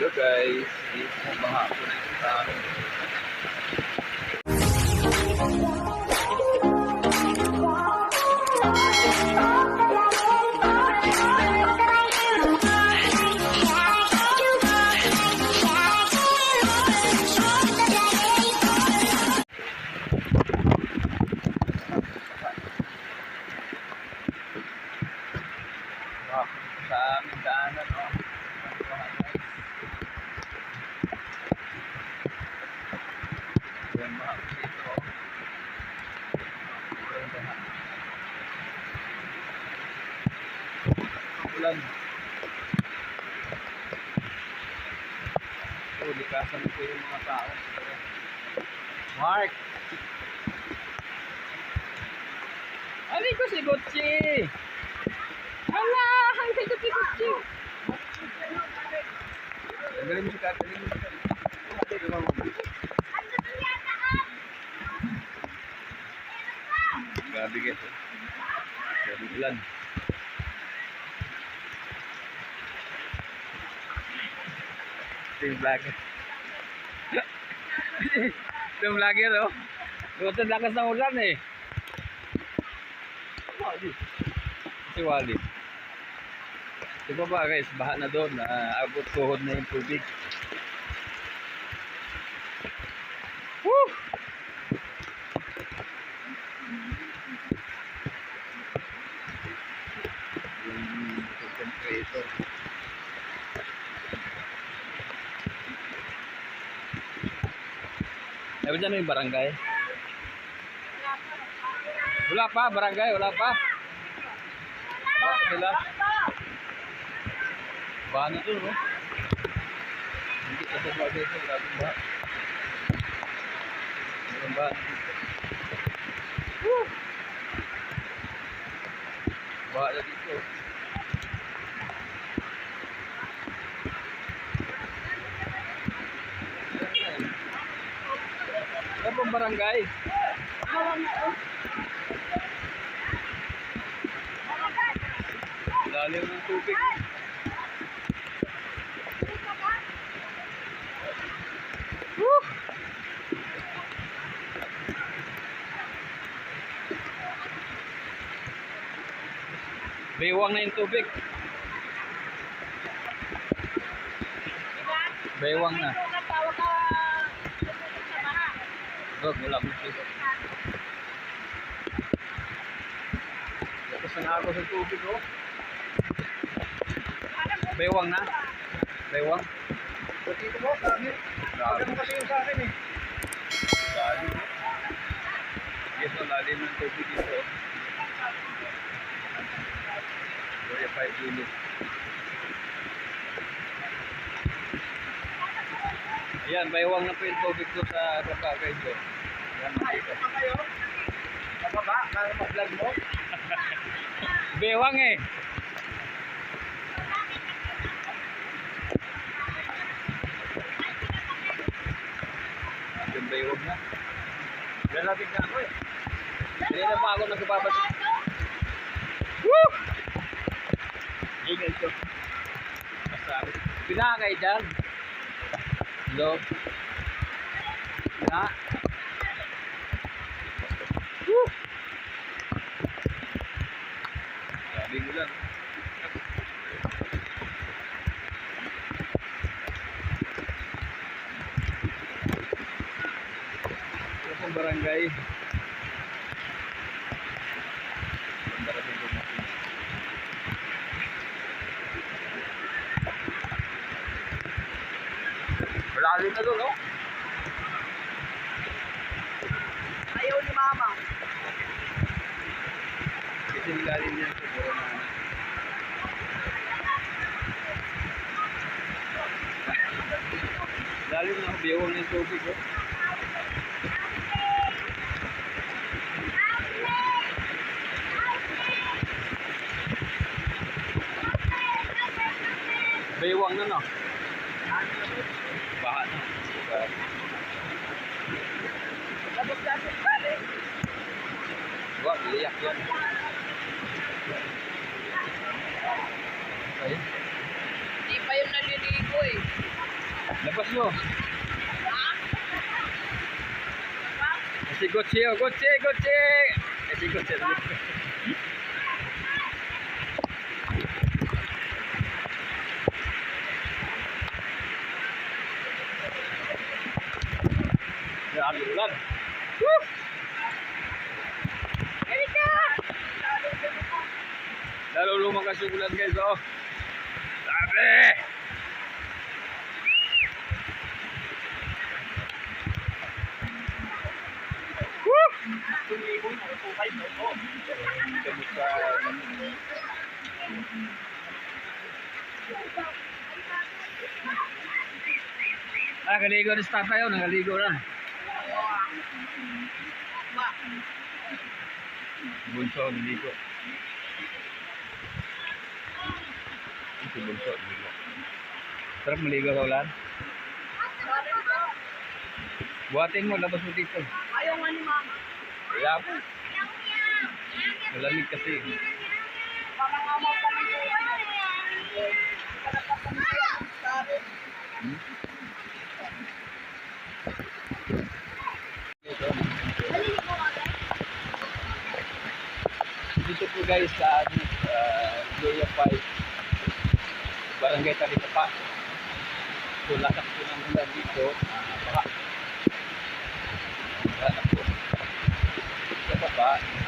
Hello guys, dito po baha po na ito sa amin. Sa aming daanan, oh. Baha guys. Yan baha po dito, oh. Yan baha. Ulan. Oh, likasan po yung mga tao. Mark! Ano ko si Gucci? Hala, ang sa kuchi-kuchi. Tanggalin mo si Kat. Tanggalin mo si Kat. Ate, gumama mo. Grabe guys. oh. Grabe ulan. Ito yung vlogger. Yung vlogger oh. Bukan lakas ng ulan eh. Si Wally. Di ba guys, baha na doon, na abot tuhod na yung tubig. Dyan yung barangay? Wala pa, barangay, wala pa. Bakit sila? Baha na to, no? Hindi ka sa bagay ito, grabe ba? Meron ba? Woo! Baha na dito. Pang barangay? Lalim ng tubig. Woo! Baywang na yung tubig. Baywang na. Tawag ka sa baha. Wag, wala akong tubig. Tapos na ako sa tubig, oh. Baywang na. Baywang. Dito mo, dami. Grabe. Ganun kasi yung sa akin eh. Lalim. Yes, ang lalim ng tubig dito. Kuya 5 kilo. Ayan, baywang na po yung tubig ko sa guys. oh. Ayan, makita. Pa kayo? Sa baba, kaya mag-vlog mo. Baywang eh. Yung baywang na. Lalapit na ako eh. Hindi na pa ako nagpapabalik. Woo! Ingay ko. Masabi. Pinakay dyan. Hello? Na? Woo! Sabi mo lang. Ito pong barangay. Ganda kasi ito natin. Na doon, no? Ayaw ni mama. Kasi niya siguro na Lalim na biyawang ng tubig, oh. Baywang na, no? Baha na. Tapos dati balik. Wag, iyak yan. Okay. Di pa yung naliligo eh. mo. Si Gotchi, oh, Gotchi, Gotchi! Eh, si Gotchi. Grabe ulan. Woo! Erika! Lalo lumakas yung ulan guys, oh. Sabi! Woo! Ah, kaligo na sa tayo, nakaligo na. Bunso, naligo. Ito bunso, naligo. Sarap maligo sa ulan. Buhatin mo, labas mo dito. Ayaw nga ni mama. Wala po. Malamig kasi. Hmm? Dito po guys sa uh, Gloria 5 Barangay Talipapa. So lakas po ng ulan dito. Uh, baka. Lakas po. Sa baba.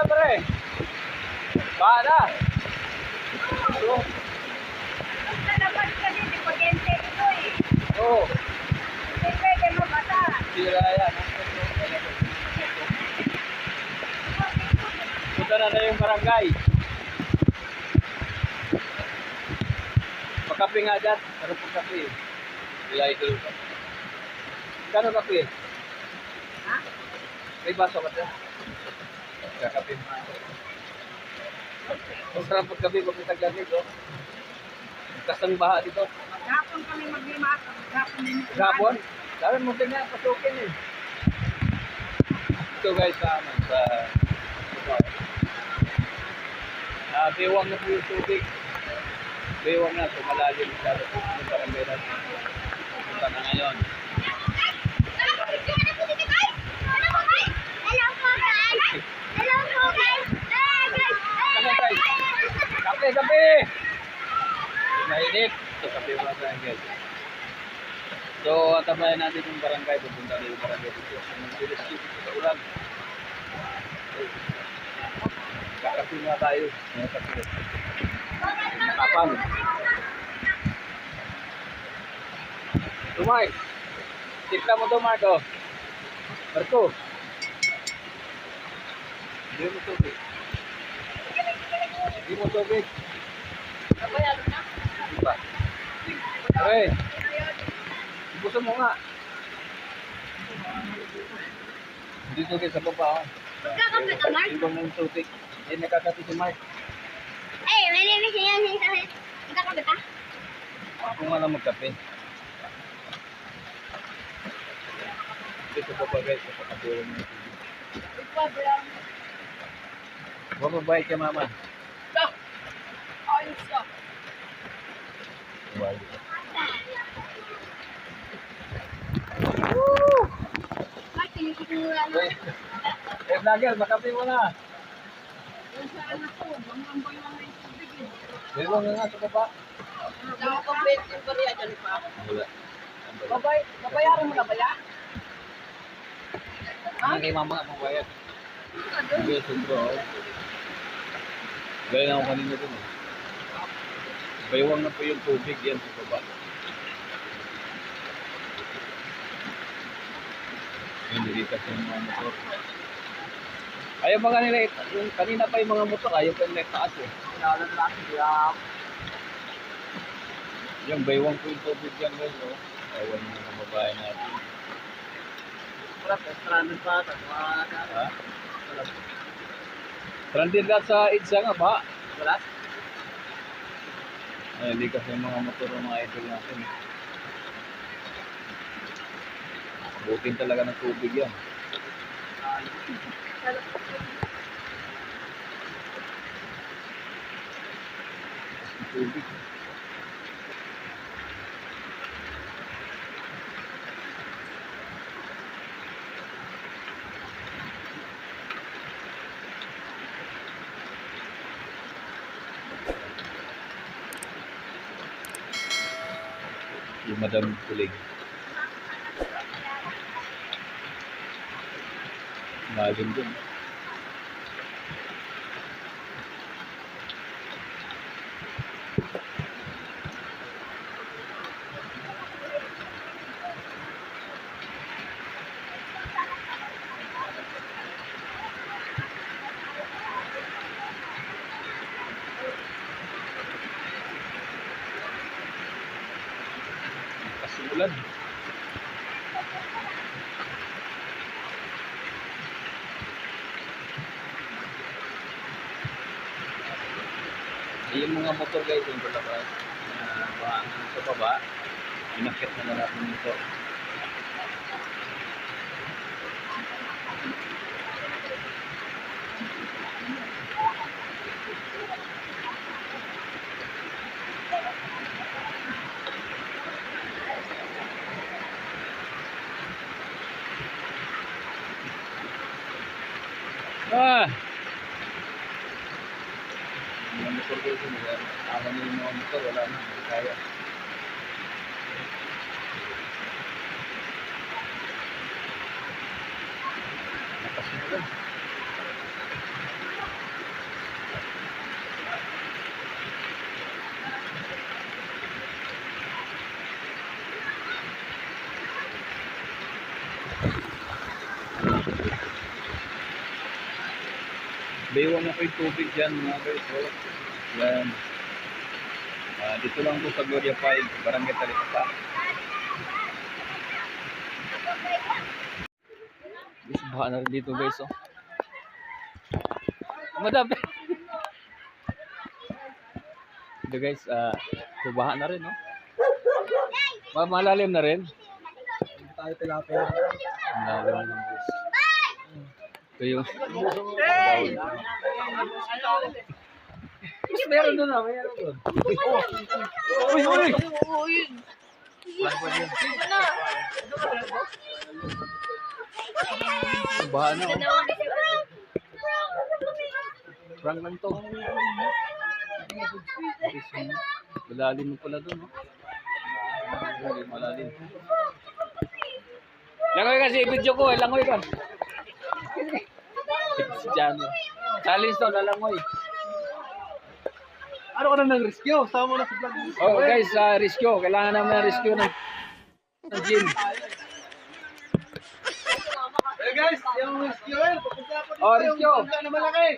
Ano pare? Baka na. So, Sa labas kuryente ito eh. oh, Hindi pwede mabasa. sira yan. Punta na na yung barangay. Pagkape nga dyan. Ano pong kape? Idol ka. Kano kape? Ha? May baso ka dyan? Kakape mo. Masarap pagkape pag may taglamig, oh. Kasang baha dito. Maghapon kami maglimas. Maghapon din. Gapon? Sabi mo tingnan, pasukin eh. Ito guys sa amin, sa Ah, bewang na po yung tubig. Bewang na, so malalim sa barangay natin. Punta na ngayon. Kape guys! Kape! Mainit. So, kape mga guys. So, tabayan natin yung barangay. Pupunta na yung barangay dito. Ang bilis dito sa ulan. Kakapi nga tayo. Mga kape. Nakapang. Tumay. Tikla mo to, Marco. Marco. Hindi mo tubig. Hindi mo tubig. Nabayado na. Di ba? Pre. Gusto mo nga. Dito kayo sa baba. oh. Magkakape ka, Mark? Ibang ng tubig. Hindi nakakati si Mark. Eh, may name siya yan. Magkakape ka? Ako nga lang magkape. Dito sa baba guys. Sa pagkatulong ng tubig. Problem. Mababait ka mama. Ayos ka. Wow. Ay, tinisigura na. Eh, eh, vlogger, makape mo na. Lang na eh. Nga sa baba. Complete yung bariya dyan pa. Wala. Babay, babayaran mo na ba yan? Ano kay mama nga magbayad? Hindi, oh. Gaya na ako kanina dun eh. Baywang na po yung tubig yan sa baba. Yung dilitas yung mga motor. Ayaw pa kanila, it- yung kanina pa yung mga motor, ayaw pa nila itaas eh. Kinalan natin yan. Yung baywang po yung tubig yan guys, oh. Ewan yung mga babae natin. Stranded pa. Tatawa na. Ha? Stranded ka sa EDSA nga ba? Wala? Ay, hindi kasi mga motor ng mga idol natin. eh. Butin talaga ng tubig yan. Tubig. मदद मिलेगी को Yung mga motor guys, yung palabas, na buhangin sa baba, inakit na na natin ito. Ah! Yung mga motor guys, yung mga awan na yung mga motor, wala na, hindi kaya. Nakasimulan. Baywang na ko yung tubig dyan mga guys. Oh. Yan. Ah, dito lang po sa Gloria 5, Barangay Talipapa. Guys, baha na rin dito guys. Oh. Madami. Ito guys, ah, so baha na rin. Oh. Ma malalim na rin. Tayo tilapia. Ang lalim na lang guys. Ito yung... Mas meron doon ah, meron doon. Uy, uy! Baha na oh. Prank lang to. Malalim mo pala doon, oh. Malalim, malalim. Langoy kasi video ko, eh. langoy ka. Si Jano. Challenge to, lalangoy. Ano ka na nag-rescue? Sama mo na sa vlog. Oh guys, sa rescue. Kailangan namin ng rescue ng, ng gym. Eh guys, yung rescuer, pupunta po dito Oh, yung rescue. bangka na malaki.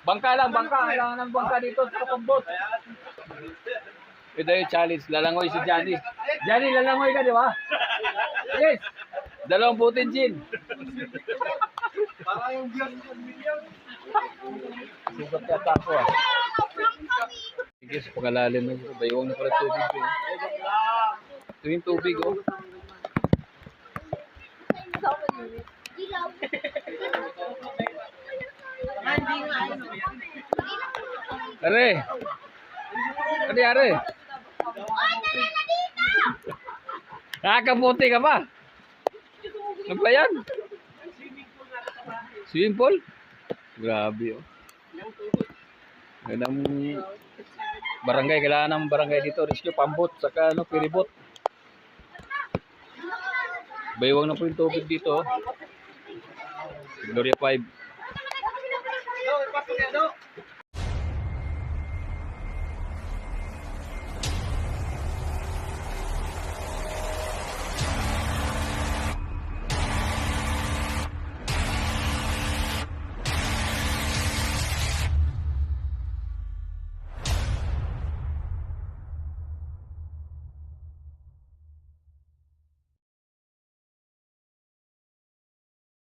Bangka lang, bangka. Kailangan ng bangka dito sa kapambot. Ito yung challenge. Lalangoy si Johnny. Johnny, lalangoy ka, di ba? Yes. Dalawang putin gin. Para yung vlog ng video. Sugat yata ako ah. Sige, sa pagkalalim na ito. Baywang na pala tubig ko. Ito yung tubig oh. Are. Ano are? Nakakabuti ka ba? Ano ba yan? Swimming pool? Grabe oh. Ganang barangay, kailangan ng barangay dito, rescue, pambot, saka ano, piribot. Baywang na po yung tubig dito. oh. Gloria 5.